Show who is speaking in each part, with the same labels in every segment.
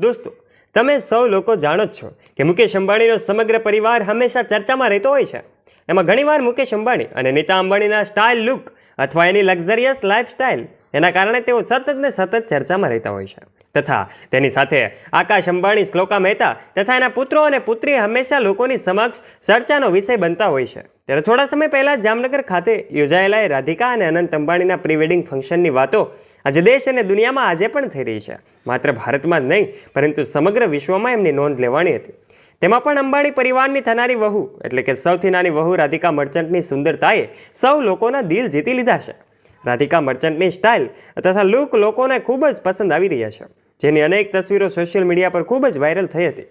Speaker 1: દોસ્તો, તમે સૌ લોકો જાણો જ છો કે મુકેશ અંબાણીનો સમગ્ર પરિવાર હંમેશા ચર્ચામાં રહેતો હોય છે. એમાં ઘણીવાર મુકેશ અંબાણી અને નીતા અંબાણીના સ્ટાઇલ લુક અથવા એની લક્ઝરિયસ લાઇફસ્ટાઇલ એના કારણે તેઓ સતત ને સતત ચર્ચામાં રહેતા હોય છે. તથા તેની સાથે આકાશ અંબાણી, શ્લોકા મહેતા તથા એના પુત્રો અને પુત્રી હંમેશા લોકોની સમક્ષ ચર્ચાનો વિષય બનતા હોય છે. ત્યારે થોડા સમય પહેલાં જામનગર ખાતે યોજાયેલા રાધિકા અને અનંત અંબાણીના પ્રી વેડિંગ ફંક્શનની વાતો આજે દેશ અને દુનિયામાં આજે પણ થઈ રહી છે. માત્ર ભારતમાં જ નહીં, પરંતુ સમગ્ર વિશ્વમાં એમની નોંધ લેવાની હતી. તેમાં પણ અંબાણી પરિવારની થનારી વહુ, એટલે કે સૌથી નાની વહુ રાધિકા મર્ચન્ટની સુંદરતાએ સૌ લોકોના દિલ જીતી લીધા છે. રાધિકા મર્ચન્ટની સ્ટાઇલ તથા લુક લોકોને ખૂબ જ પસંદ આવી રહ્યા છે, જેની અનેક તસવીરો સોશિયલ મીડિયા પર ખૂબ જ વાયરલ થઈ હતી.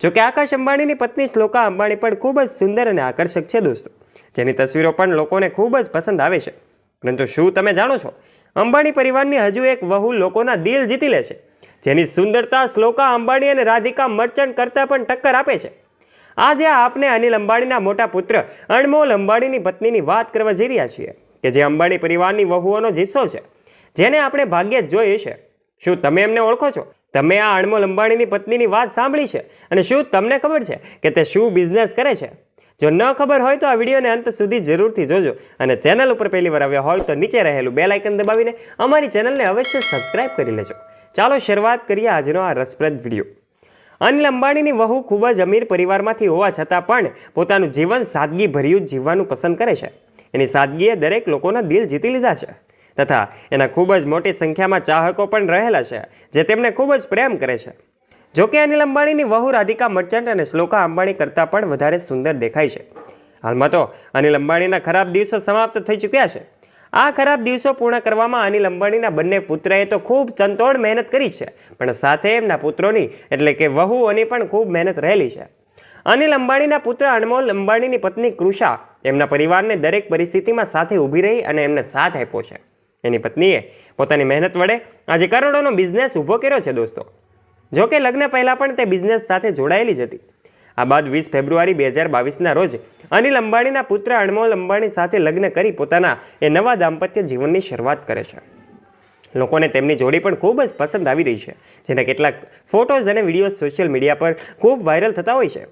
Speaker 1: જોકે આકાશ અંબાણીની પત્ની શ્લોકા અંબાણી પણ ખૂબ જ સુંદર અને આકર્ષક છે દોસ્તો, જેની તસવીરો પણ લોકોને ખૂબ જ પસંદ આવે છે. પરંતુ શું તમે જાણો છો અંબાણી પરિવારની હજુ એક વહુ લોકોના દિલ જીતી લે છે. જેની સુંદરતા શ્લોકા અંબાણી અને રાધિકા મર્ચન્ટ કરતાં પણ ટક્કર આપે છે. આજે આપને અનિલ અંબાણીના મોટા પુત્ર અણમોલ અંબાણીની પત્નીની વાત કરવા જઈ રહ્યા છીએ કે જે અંબાણી પરિવારની વહુઓનો જિસ્સો છે. જેને આપણે ભાગ્યે જ જોઈએ છે. શું તમે એમને ઓળખો છો? તમે આ અણમોલ અંબાણીની પત્નીની વાત સાંભળી છે? અને શું તમને ખબર છે કે તે શું બિઝનેસ કરે છે? જો ન ખબર હોય તો આ વિડીયોને અંત સુધી જરૂરથી જોજો અને ચેનલ ઉપર પહેલી વાર આવ્યા હોય તો નીચે રહેલું બે લાઇકન દબાવીને અમારી ચેનલને અવશ્ય સબસ્ક્રાઇબ કરી લેજો. ચાલો શરૂઆત કરીએ આજનો આ રસપ્રદ વીડિયો. અનિલ અંબાણીની વહુ ખૂબ જ અમીર પરિવારમાંથી હોવા છતાં પણ પોતાનું જીવન સાદગી ભર્યું જીવવાનું પસંદ કરે છે. એની સાદગીએ દરેક લોકોના દિલ જીતી લીધા છે. તથા એના ખૂબ જ મોટી સંખ્યામાં ચાહકો પણ રહેલા છે, જે તેમને ખૂબ જ પ્રેમ કરે છે. જોકે અનિલ અંબાણીની વહુ રાધિકા મર્ચન્ટ અને શ્લોકા અંબાણી કરતાં પણ વધારે સુંદર દેખાય છે. હાલમાં તો અનિલ અંબાણીના ખરાબ દિવસો સમાપ્ત થઈ ચૂક્યા છે. આ ખરાબ દિવસો પૂર્ણ કરવામાં અનિલ અંબાણીના બંને પુત્રએ તો ખૂબ તંતોડ મહેનત કરી છે, પણ સાથે એમના પુત્રોની એટલે કે વહુઓની પણ ખૂબ મહેનત રહેલી છે. અનિલ અંબાણીના પુત્ર અનમોલ અંબાણીની પત્ની કૃષા એમના પરિવારને દરેક પરિસ્થિતિમાં સાથે ઊભી રહી અને એમને સાથ આપ્યો છે. એની પત્નીએ પોતાની મહેનત વડે આજે કરોડોનો બિઝનેસ ઊભો કર્યો છે દોસ્તો. જોકે લગ્ન પહેલાં પણ તે બિઝનેસ સાથે જોડાયેલી જ હતી. આ બાદ વીસ ફેબ્રુઆરી બે હજાર બાવીસના રોજ અનિલ અંબાણીના પુત્ર અણમોલ અંબાણી સાથે લગ્ન કરી પોતાના એ નવા દાંપત્ય જીવનની શરૂઆત કરે છે. લોકોને તેમની જોડી પણ ખૂબ જ પસંદ આવી રહી છે, જેના કેટલાક ફોટોઝ અને વિડીયોઝ સોશિયલ મીડિયા પર ખૂબ વાયરલ થતા હોય છે.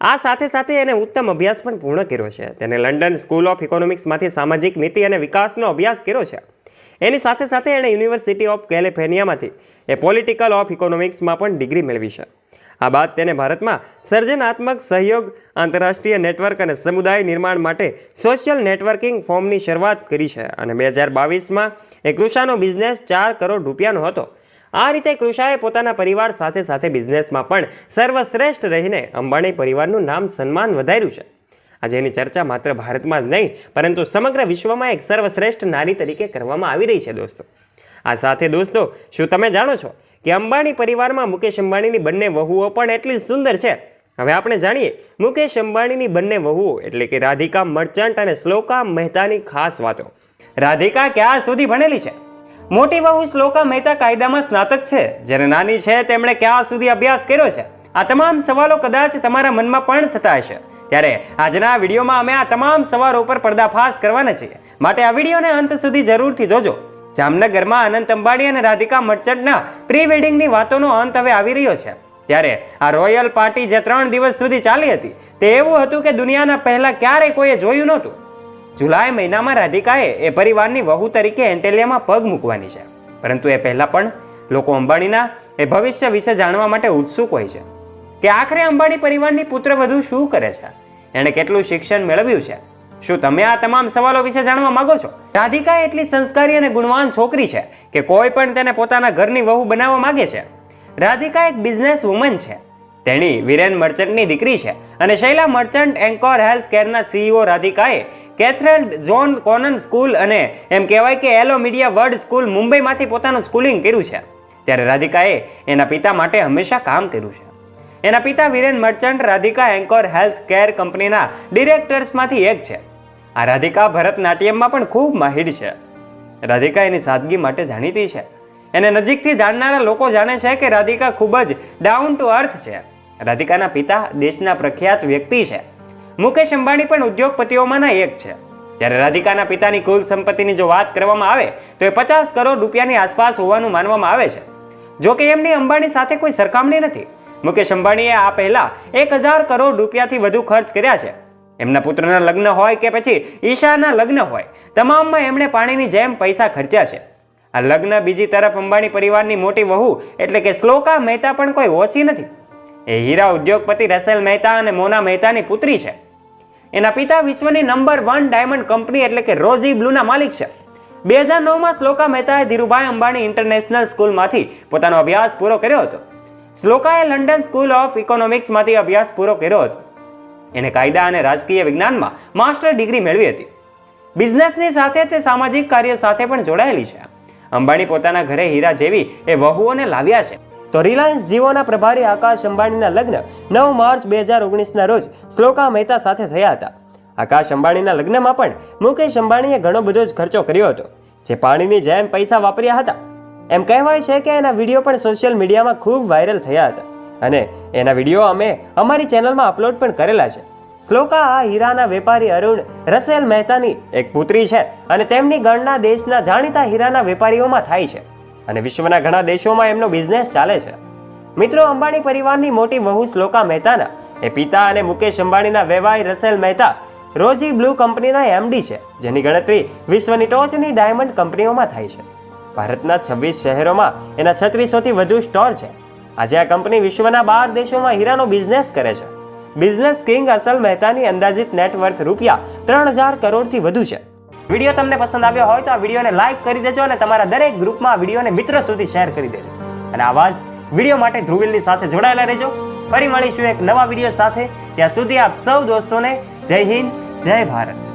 Speaker 1: આ સાથે સાથે એને ઉત્તમ અભ્યાસ પણ પૂર્ણ કર્યો છે. તેને લંડન સ્કૂલ ઓફ ઇકોનોમિક્સમાંથી સામાજિક નીતિ અને વિકાસનો અભ્યાસ કર્યો છે. એની સાથે સાથે એણે યુનિવર્સિટી ઓફ કેલિફોર્નિયામાંથી એ પોલિટિકલ ઓફ ઇકોનોમિક્સમાં પણ ડિગ્રી મેળવી છે. આ બાદ તેને ભારતમાં સર્જનાત્મક સહયોગ, આંતરરાષ્ટ્રીય નેટવર્ક અને સમુદાય નિર્માણ માટે સોશિયલ નેટવર્કિંગ ફોર્મની શરૂઆત કરી છે અને બે હજાર બાવીસમાં એ કૃષાનો બિઝનેસ ચાર કરોડ રૂપિયાનો હતો. આ રીતે કૃષાએ પોતાના પરિવાર સાથે સાથે બિઝનેસમાં પણ સર્વશ્રેષ્ઠ રહીને અંબાણી પરિવારનું નામ સન્માન વધાર્યું છે. આજે એની ચર્ચા માત્ર ભારતમાં જ નહીં, પરંતુ સમગ્ર વિશ્વમાં એક સર્વશ્રેષ્ઠ નારી તરીકે કરવામાં આવી રહી છે, દોસ્તો. આ સાથે, દોસ્તો, શું તમે જાણો છો કે અંબાણી પરિવારમાં મુકેશ અંબાણીની બંને વહુઓ પણ એટલી સુંદર છે? હવે આપણે જાણીએ, મુકેશ અંબાણીની બંને વહુઓ એટલે કે રાધિકા મર્ચન્ટ અને શ્લોકા મહેતાની ખાસ વાતો. રાધિકા ક્યાં સુધી ભણેલી છે? મોટી વહુ શ્લોકા મહેતા કાયદામાં સ્નાતક છે. જ્યારે નાની છે, તેમણે ક્યાં સુધી અભ્યાસ કર્યો છે? આ તમામ સવાલો કદાચ તમારા મનમાં પણ થતા હશે. ત્યારે આજના વિડીયોમાં અમે આ તમામ સવારો ઉપર પર્દાફાશ કરવાના છીએ. માટે આ વિડીયોને અંત સુધી જરૂરથી જોજો. જામનગરમાં અનંત અંબાણી અને રાધિકા મર્ચન્ટના પ્રી વેડિંગની વાતોનો અંત હવે આવી રહ્યો છે. ત્યારે આ રોયલ પાર્ટી જે ત્રણ દિવસ સુધી ચાલી હતી, તે એવું હતું કે દુનિયાના પહેલા ક્યારેય કોઈએ જોયું નહોતું. જુલાઈ મહિનામાં રાધિકાએ એ પરિવારની વહુ તરીકે એન્ટેલિયામાં પગ મૂકવાની છે. પરંતુ એ પહેલાં પણ લોકો અંબાણીના એ ભવિષ્ય વિશે જાણવા માટે ઉત્સુક હોય છે. કે આખરે અંબાણી પરિવારની પુત્રવધુ શું કરે છે? એણે કેટલું શિક્ષણ મેળવ્યું છે? શું તમે આ તમામ સવાલો વિશે જાણવા માંગો છો? રાધિકા એટલી સંસ્કારી અને ગુણવાન છોકરી છે કે કોઈ પણ તેને પોતાના ઘરની વહુ બનાવવા માગે છે. રાધિકા એક બિઝનેસ વુમન છે. તેણી વિરેન મર્ચન્ટની દીકરી છે અને શૈલા મર્ચન્ટ એન્કોર હેલ્થ કેરના સીઈઓ રાધિકાએ કેથરેલ જોન કોનન સ્કૂલ અને એમ કહેવાય કે એલો મીડિયા વર્લ્ડ સ્કૂલ મુંબઈમાંથી પોતાનું સ્કૂલિંગ કર્યું છે. ત્યારે રાધિકાએ એના પિતા માટે હંમેશા કામ કર્યું છે. એના પિતા Viren Merchant, Radhika Encore, health care કંપનીના ડિરેક્ટર્સમાંથી એક છે. આ રાધિકા ભરતનાટ્યમમાં પણ ખૂબ માહિર છે. રાધિકા એની સાદગી માટે જાણીતી છે. એને નજીકથી જાણનારા લોકો જાણે છે કે રાધિકા ખૂબ જ ડાઉન ટુ અર્થ છે. રાધિકાના પિતા દેશના પ્રખ્યાત વ્યક્તિ છે. મુકેશ અંબાણી પણ ઉદ્યોગપતિઓમાંના એક છે. જ્યારે રાધિકાના પિતાની કુલ સંપત્તિની જો વાત કરવામાં આવે, તો એ પચાસ કરોડ રૂપિયાની આસપાસ હોવાનું માનવામાં આવે છે.
Speaker 2: જો કે એમની અંબાણી સાથે કોઈ સરખામણી નથી. મુકેશ અંબાણીએ આ પહેલા એક હજાર કરોડ રૂપિયાથી વધુ ખર્ચ કર્યા છે. એમના પુત્રના લગ્ન હોય કે પછી ઈશાના લગ્ન હોય, તમામમાં એમણે પાણીની જેમ પૈસા ખર્ચ્યા છે. આ લગ્ન બીજી તરફ અંબાણી પરિવારની મોટી વહુ એટલે કે શ્લોકા મહેતા પણ કોઈ ઓછી નથી. એ હીરા ઉદ્યોગપતિ રસેલ મહેતા અને મોના મહેતાની પુત્રી છે. એના પિતા વિશ્વની નંબર વન ડાયમંડ કંપની એટલે કે રોઝી બ્લુના માલિક છે. બે હજાર નવમાં શ્લોકા મહેતાએ ધીરુભાઈ અંબાણી ઇન્ટરનેશનલ સ્કૂલમાંથી પોતાનો અભ્યાસ પૂરો કર્યો હતો. શ્લોકાએ લંડન સ્કૂલ ઓફ ઇકોનોમિક્સમાંથી અભ્યાસ પૂરો કર્યો હતો. એને કાયદા અને રાજકીય વિજ્ઞાનમાં માસ્ટર ડિગ્રી મેળવી હતી. બિઝનેસની સાથે તે સામાજિક કાર્ય સાથે પણ જોડાયેલી છે. અંબાણી પોતાના ઘરે હીરા જેવી એ વહુઓને લાવ્યા છે.
Speaker 1: તો રિલાયન્સ જીઓના પ્રભારી આકાશ અંબાણીના લગ્ન નવ માર્ચ બે હજાર ઓગણીસના રોજ શ્લોકા મહેતા સાથે થયા હતા. આકાશ અંબાણીના લગ્નમાં પણ મુકેશ અંબાણીએ ઘણો બધો જ ખર્ચો કર્યો હતો. જે પાણીની જેમ પૈસા વાપર્યા હતા. એમ કહેવાય છે કે એના વીડિયો પણ સોશિયલ મીડિયામાં ખૂબ વાયરલ થયા હતા. અને એના વીડિયો અમે અમારી ચેનલમાં અપલોડ પણ કરેલા છે. શ્લોકા આ હીરાના વેપારી અરુણ રસેલ મહેતાની એક પુત્રી છે અને તેમની ગણના દેશના જાણીતા હીરાના વેપારીઓમાં થાય છે. અને વિશ્વના ઘણા દેશોમાં એમનો બિઝનેસ ચાલે છે. મિત્રો, અંબાણી પરિવારની મોટી વહુ શ્લોકા મહેતાના, એ પિતા અને મુકેશ અંબાણીના વેવાઈ રસેલ મહેતા રોજી બ્લુ કંપનીના એમડી છે, જેની ગણતરી વિશ્વની ટોચની ડાયમંડ કંપનીઓમાં થાય છે. ભારતના છવ્વીસ શહેરોમાં એના છત્રીસોથી વધુ સ્ટોર છે. આજે આ કંપની વિશ્વના બાર દેશોમાં હીરાનો બિઝનેસ કરે છે. બિઝનેસ કિંગ અસલ મહેતાની અંદાજિત નેટવર્થ રૂપિયા ત્રણ હજાર કરોડથી વધુ છે. વીડિયો તમને પસંદ આવ્યો હોય તો આ વિડીયોને લાઇક કરી દેજો અને તમારા દરેક ગ્રુપમાં આ વિડીયોને મિત્રો સુધી શેર કરી દેજો. અને આવા જ વીડિયો માટે ધ્રુવિલની સાથે જોડાયેલા રહેજો. ફરી મળીશું એક નવા વીડિયો સાથે. ત્યાં સુધી આપ સૌ દોસ્તોને જય હિન્દ, જય ભારત.